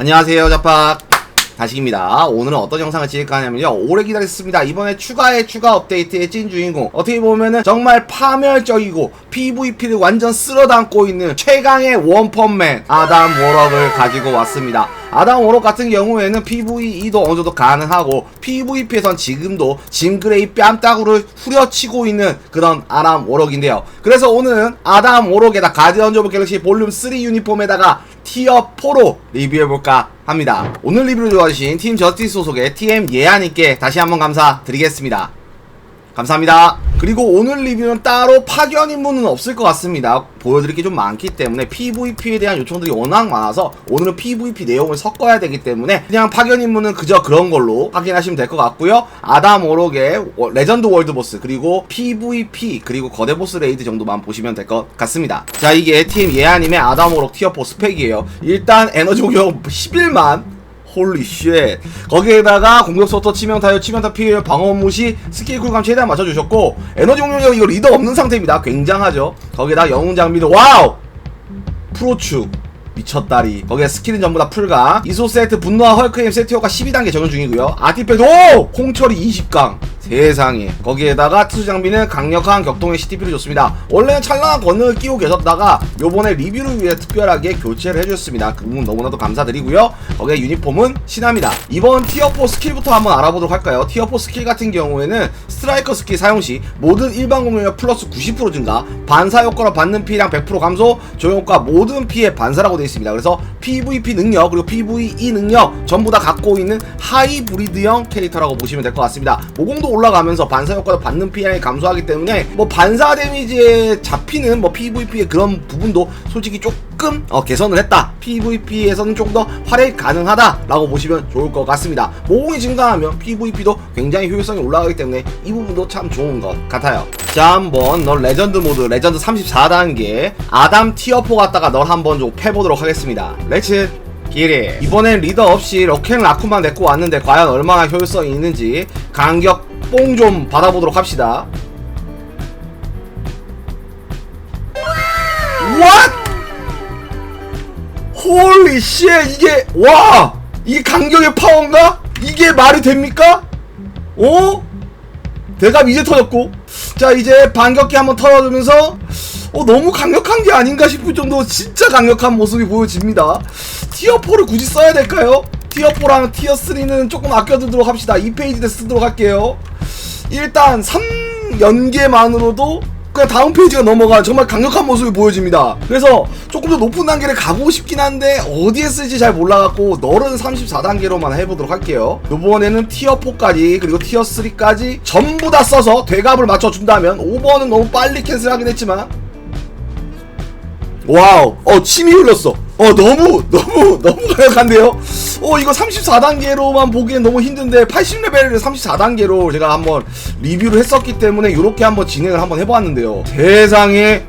안녕하세요 자팍. 다식입니다. 오늘은 어떤 영상을 찍을까 하냐면요. 오래 기다렸습니다. 이번에 추가의 추가 업데이트의 찐 주인공. 어떻게 보면은 정말 파멸적이고 PVP를 완전 쓸어담고 있는 최강의 원펀맨 아담 워럭을 가지고 왔습니다. 아담 워럭 같은 경우에는 PVE도 어느 정도 가능하고 PVP에선 지금도 짐그레이 뺨따구를 후려치고 있는 그런 아담 워럭인데요. 그래서 오늘은 아담 워럭에다 가디언즈 오브 갤럭시 볼륨 3 유니폼에다가 티어 4로 리뷰해볼까 합니다. 오늘 리뷰를 도와주신 팀 저스티스 소속의 TM 예아님께 다시 한번 감사드리겠습니다. 감사합니다. 그리고 오늘 리뷰는 따로 파견 임무는 없을 것 같습니다. 보여드릴 게 좀 많기 때문에 PVP에 대한 요청들이 워낙 많아서 오늘은 PVP 내용을 섞어야 되기 때문에 그냥 파견 임무는 그저 그런 걸로 확인하시면 될 것 같고요. 아담 오록의 워- 레전드 월드 보스 그리고 PVP 그리고 거대 보스 레이드 정도만 보시면 될 것 같습니다. 자 이게 팀 예아님의 아담 오록 티어4 스펙이에요. 일단 에너지 공격 11만 홀리 쉣. 거기에다가 공격 소터 치명 타요 치명타 피해 방어 무시 스킬 쿨 감 최대한 맞춰주셨고 에너지 공격력 이거 리더 없는 상태입니다. 굉장하죠? 거기에다 영웅 장비도 와우! 프로축 미쳤다리. 거기에 스킬은 전부 다 풀가 이소 세트 분노와 헐크임 세트 효과 12단계 적용 중이고요. 아티팩트 오! 홍철이 20강 세상에. 거기에다가 투수 장비는 강력한 격동의 CTP를 줬습니다. 원래는 찬란한 권능을 끼고 계셨다가 요번에 리뷰를 위해 특별하게 교체를 해주셨습니다. 그 부분 너무나도 감사드리고요. 거기에 유니폼은 신합니다. 이번 티어4 스킬부터 한번 알아보도록 할까요? 티어4 스킬 같은 경우에는 스트라이커 스킬 사용 시 모든 일반 공격력 플러스 90% 증가 반사 효과로 받는 피해량 100% 감소 조효과 모든 피해 반사라고 되어 있습니다. 그래서 PVP 능력 그리고 PVE 능력 전부 다 갖고 있는 하이브리드형 캐릭터라고 보시면 될 것 같습니다. 모공도 올라가면서 반사 효과를 받는 피해량이 감소하기 때문에 뭐 반사 데미지에 잡히는 뭐 PVP의 그런 부분도 솔직히 조금 어, 개선을 했다. PVP에서는 조금 더 활용이 가능하다라고 보시면 좋을 것 같습니다. 모공이 증가하면 PVP도 굉장히 효율성이 올라가기 때문에 이 부분도 참 좋은 것 같아요. 자 한번 널 레전드 모드 레전드 34단계 아담 티어4 갔다가 널 한번 좀 패보도록 하겠습니다. 렛츠 기리 이번엔 리더 없이 럭앤 라쿠만 데리고 왔는데 과연 얼마나 효율성이 있는지 간격 뽕 좀 받아보도록 합시다 What? 홀리 쉣 이게 와 이게 간격의 파워인가? 이게 말이 됩니까? 어? 대갑 이제 터졌고 자 이제 반격기 한번 털어주면서 어 너무 강력한 게 아닌가 싶을 정도로 진짜 강력한 모습이 보여집니다 티어4를 굳이 써야 될까요? 티어4랑 티어3는 조금 아껴두도록 합시다 2페이지 때 쓰도록 할게요 일단 3연계만으로도 그냥 다음 페이지가 넘어가 정말 강력한 모습이 보여집니다. 그래서 조금 더 높은 단계를 가보고 싶긴 한데 어디에 쓸지 잘 몰라갖고 널은 34단계로만 해보도록 할게요. 요번에는 티어 4까지 그리고 티어 3까지 전부 다 써서 대갑을 맞춰준다면 5번은 너무 빨리 캔슬하긴 했지만 와우 어 침이 흘렀어 어 너무 너무 너무 강력한데요 어 이거 34단계로만 보기엔 너무 힘든데 80레벨을 34단계로 제가 한번 리뷰를 했었기 때문에 이렇게 한번 진행을 한번 해보았는데요. 세상에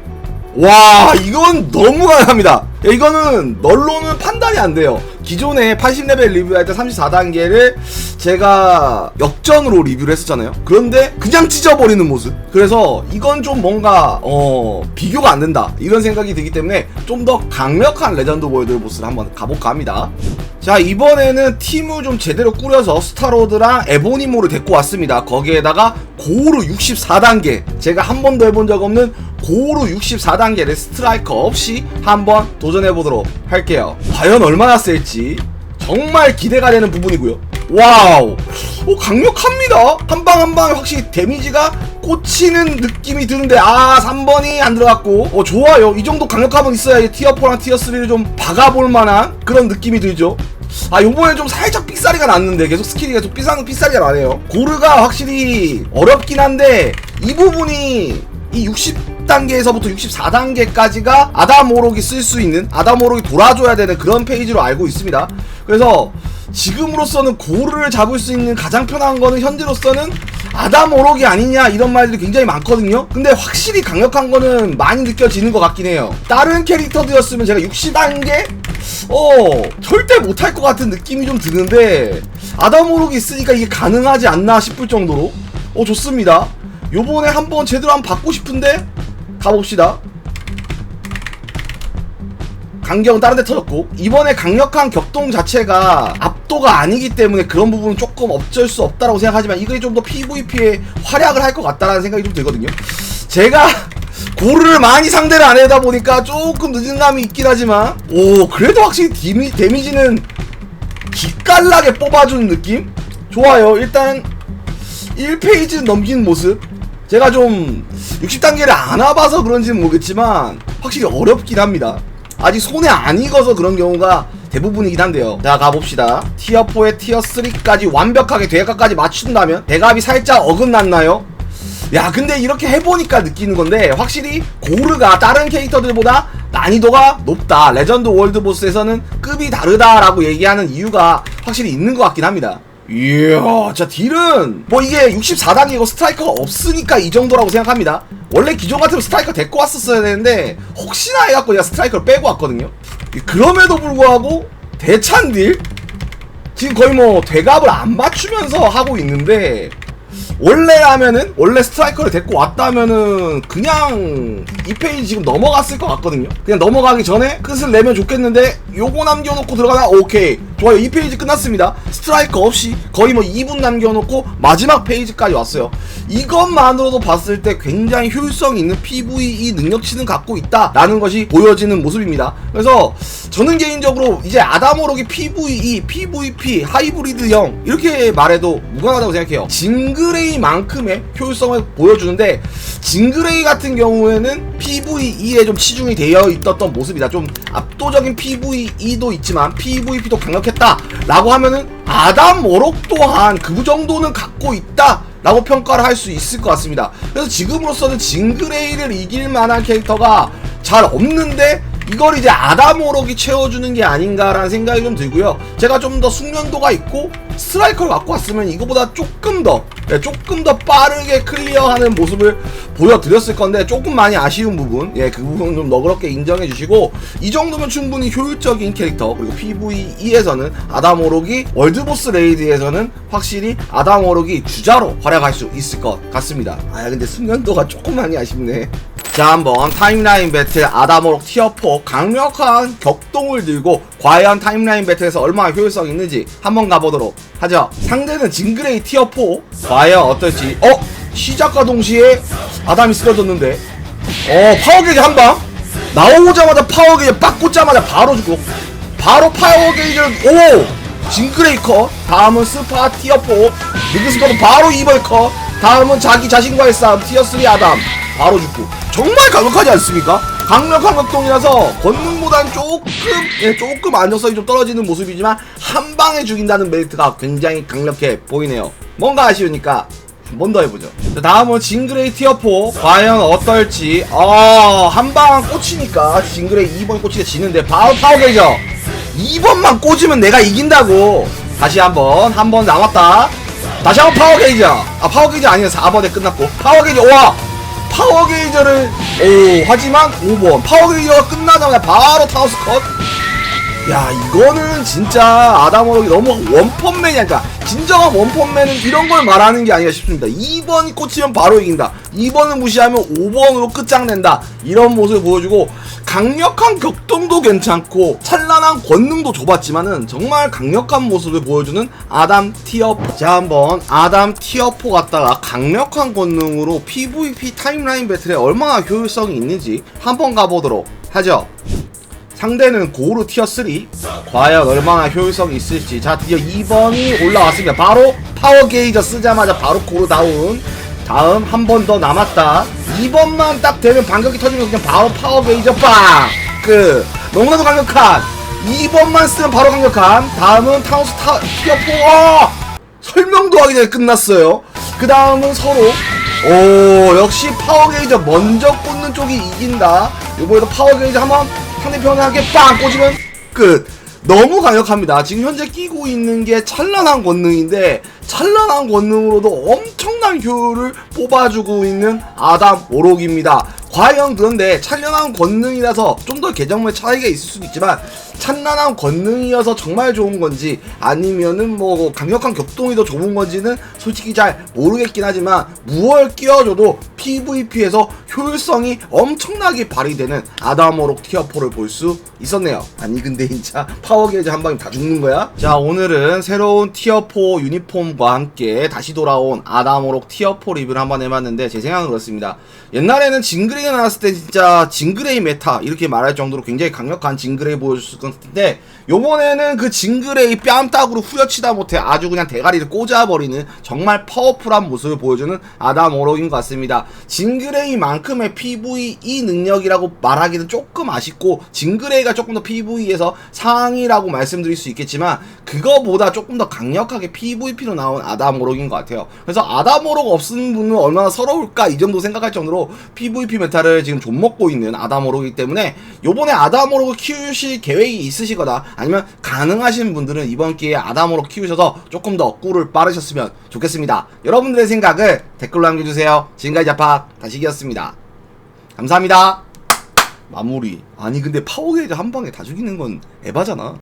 와 이건 너무 강합니다. 이거는 널로는 판단이 안 돼요. 기존에 80레벨 리뷰할 때 34단계를 제가 역전으로 리뷰를 했었잖아요. 그런데 그냥 찢어버리는 모습. 그래서 이건 좀 뭔가 어 비교가 안 된다. 이런 생각이 들기 때문에 좀 더 강력한 레전드 월드 보스를 한번 가볼까 합니다. 자 이번에는 팀을 좀 제대로 꾸려서 스타로드랑 에보니모를 데리고 왔습니다. 거기에다가 고우르 64단계. 제가 한 번도 해본 적 없는 고우르 64단계를 스트라이커 없이 한번 도전해보도록 할게요. 과연 얼마나 셀지 정말 기대가 되는 부분이고요 와우. 오 강력합니다. 한 방 한 방에 확실히 데미지가 꽂히는 느낌이 드는데 아 3번이 안 들어갔고. 어 좋아요. 이 정도 강력함은 있어야 티어4랑 티어3를 좀 박아볼 만한 그런 느낌이 들죠. 아 요번에 좀 살짝 삑사리가 났는데 계속 스킬이 계속 삐상 삑사리가 나네요. 고르가 확실히 어렵긴 한데 이 부분이 이 60단계에서부터 64단계까지가 아다모록이 쓸 수 있는 아다모록이 돌아줘야 되는 그런 페이지로 알고 있습니다. 그래서 지금으로서는 고르를 잡을 수 있는 가장 편한 거는 현재로서는 아다모록이 아니냐 이런 말들이 굉장히 많거든요. 근데 확실히 강력한 거는 많이 느껴지는 것 같긴 해요. 다른 캐릭터들이었으면 제가 60단계 어 절대 못할 것 같은 느낌이 좀 드는데 아다모록이 있으니까 이게 가능하지 않나 싶을 정도로. 어 좋습니다. 요번에 한번 제대로 한번 받고 싶은데 가봅시다 간격은 다른 데 터졌고 이번에 강력한 격동 자체가 압도가 아니기 때문에 그런 부분은 조금 어쩔 수 없다라고 생각하지만 이게 좀더 PVP에 활약을 할 것 같다라는 생각이 좀 들거든요. 제가 고르를 많이 상대를 안 하다 보니까 조금 늦은 감이 있긴 하지만 오 그래도 확실히 데미, 데미지는 기깔나게 뽑아주는 느낌? 좋아요. 일단 1페이지 넘긴 모습. 제가 좀 60단계를 안 와봐서 그런지는 모르겠지만 확실히 어렵긴 합니다 아직 손에 안 익어서 그런 경우가 대부분이긴 한데요. 자 가봅시다. 티어 4에 티어 3까지 완벽하게 대각까지 맞춘다면 대갑이 살짝 어긋났나요? 야 근데 이렇게 해보니까 느끼는 건데 확실히 고르가 다른 캐릭터들보다 난이도가 높다. 레전드 월드 보스에서는 급이 다르다라고 얘기하는 이유가 확실히 있는 것 같긴 합니다 이야 자 딜은 뭐 이게 64단계고 스트라이커가 없으니까 이 정도라고 생각합니다. 원래 기존 같으면 스트라이커 데리고 왔었어야 되는데 혹시나 해갖고 내가 스트라이커를 빼고 왔거든요. 그럼에도 불구하고 대찬 딜? 지금 거의 뭐 대갑을 안 맞추면서 하고 있는데 원래라면은 원래 스트라이커를 데리고 왔다면은 그냥 이 페이지 지금 넘어갔을 것 같거든요. 그냥 넘어가기 전에 끝을 내면 좋겠는데 요거 남겨놓고 들어가나 오케이 좋아요 이 페이지 끝났습니다. 스트라이커 없이 거의 뭐 2분 남겨놓고 마지막 페이지까지 왔어요. 이것만으로도 봤을 때 굉장히 효율성 있는 PVE 능력치는 갖고 있다 라는 것이 보여지는 모습입니다. 그래서 저는 개인적으로 이제 아다모록이 PVE, PVP, 하이브리드형 이렇게 말해도 무관하다고 생각해요. 징그레이만큼의 효율성을 보여주는데 징그레이 같은 경우에는 PVE에 좀 치중이 되어 있었던 모습이다. 좀 압도적인 PVE도 있지만 PVP도 강력 했다라고 하면은 아담 모록 또한 그 정도는 갖고 있다. 라고 평가를 할 수 있을 것 같습니다. 그래서 지금으로서는 징그레이를 이길 만한 캐릭터가 잘 없는데 이걸 이제 아다모록이 채워주는 게 아닌가라는 생각이 좀 들고요. 제가 좀 더 숙련도가 있고 스트라이커를 갖고 왔으면 이거보다 조금 더 네, 조금 더 빠르게 클리어하는 모습을 보여드렸을 건데 조금 많이 아쉬운 부분 예 그 부분 좀 너그럽게 인정해 주시고 이 정도면 충분히 효율적인 캐릭터 그리고 PVE에서는 아다모록이 월드보스 레이드에서는 확실히 아다모록이 주자로 활약할 수 있을 것 같습니다. 아 근데 숙련도가 조금 많이 아쉽네. 자 한번 타임라인 배틀 아다모록 티어4 강력한 격동을 들고 과연 타임라인 배틀에서 얼마나 효율성 있는지 한번 가보도록 하죠 상대는 징그레이 티어4 과연 어떨지. 어? 시작과 동시에 아담이 쓰러졌는데. 어 파워게이지 한방. 나오자마자 파워게이지 빡 꽂자마자 바로 죽고. 바로 파워게이지를 오! 징그레이 컷 다음은 스파 티어4 리그스파도 바로 2번 컷 다음은 자기 자신과의 싸움. 티어3 아담. 바로 죽고. 정말 강력하지 않습니까? 강력한 격동이라서 권능보단 조금 예, 조금 안정성이 좀 떨어지는 모습이지만 한 방에 죽인다는 메리트가 굉장히 강력해 보이네요. 뭔가 아쉬우니까 한 번 더 해보죠. 자, 다음은 징그레이 티어4 과연 어떨지 어한 방 꽂히니까 징그레이 2번이 꽂히게 지는데 바로 파워게이죠. 2번만 꽂으면 내가 이긴다고 다시 한번 한 번 남았다. 다시 한번 파워게이저 아 파워게이저 아니야 4번에 끝났고 파워게이저 와 파워 게이저를 오 하지만 5번 파워 게이저가 끝나자마자 바로 타우스 컷. 야 이거는 진짜 아다모록이 너무 원펀맨이야. 그러니까 진정한 원펀맨은 이런 걸 말하는 게 아닌가 싶습니다. 2번이 꽂히면 바로 이긴다. 2번을 무시하면 5번으로 끝장낸다. 이런 모습을 보여주고 강력한 격동도 괜찮고 찬란한 권능도 줘봤지만은 정말 강력한 모습을 보여주는 아담 티어4 자 한번 아담 티어4 갖다가 강력한 권능으로 PVP 타임라인 배틀에 얼마나 효율성이 있는지 한번 가보도록 하죠. 상대는 고르 티어 3 과연 얼마나 효율성이 있을지. 자 드디어 2번이 올라왔습니다. 바로 파워 게이저 쓰자마자 바로 고르 다운 다음 한 번 더 남았다. 2번만 딱 되면 반격이 터지면 그냥 바로 파워 게이저 빵끝 너무나도 강력한. 2번만 쓰면 바로 강력한. 다음은 타우스 타4 어! 설명도 하기 전에 끝났어요. 그 다음은 서로. 오 역시 파워 게이저 먼저 꽂는 쪽이 이긴다. 이번에도 파워 게이저 한번 상대편에게 빵 꽂으면 끝. 너무 강력합니다. 지금 현재 끼고 있는 게 찬란한 권능인데 찬란한 권능으로도 엄청난 효율을 뽑아주고 있는 아담 오록입니다. 과연 그런데 찬란한 권능이라서 좀더 계정물 차이가 있을 수도 있지만 찬란한 권능이어서 정말 좋은 건지 아니면은 뭐 강력한 격동이 더 좋은 건지는 솔직히 잘 모르겠긴 하지만 무얼 끼워줘도 PVP에서 효율성이 엄청나게 발휘되는 아다모록 티어4를 볼 수 있었네요. 아니 근데 진짜 파워게이지 한 방에 다 죽는 거야? 자 오늘은 새로운 티어4 유니폼과 함께 다시 돌아온 아다모록 티어4 리뷰를 한번 해봤는데 제 생각은 그렇습니다. 옛날에는 징그레이가 나왔을 때 진짜 징그레이 메타 이렇게 말할 정도로 굉장히 강력한 징그레이 보여줬 을 건데 요번에는 그 징그레이 뺨따구로 후려치다 못해 아주 그냥 대가리를 꽂아버리는 정말 파워풀한 모습을 보여주는 아다모록인 것 같습니다. 징그레이만큼의 PVE 능력이라고 말하기는 조금 아쉽고 징그레이가 조금 더 PVE에서 상위라고 말씀드릴 수 있겠지만 그거보다 조금 더 강력하게 PVP로 나온 아다모록인 것 같아요. 그래서 아다모록 없는 분은 얼마나 서러울까 이 정도 생각할 정도로 PVP 메타를 지금 좀 먹고 있는 아다모록이기 때문에 요번에 아다모록을 키우실 계획이 있으시거나 아니면 가능하신 분들은 이번 기회에 아다모록 키우셔서 조금 더 꿀을 빠르셨으면 좋겠습니다. 여러분들의 생각을 댓글로 남겨주세요. 지금까지 자파 다시기였습니다. 감사합니다. 마무리. 아니 근데 파워게이지 한 방에 다 죽이는 건 에바잖아.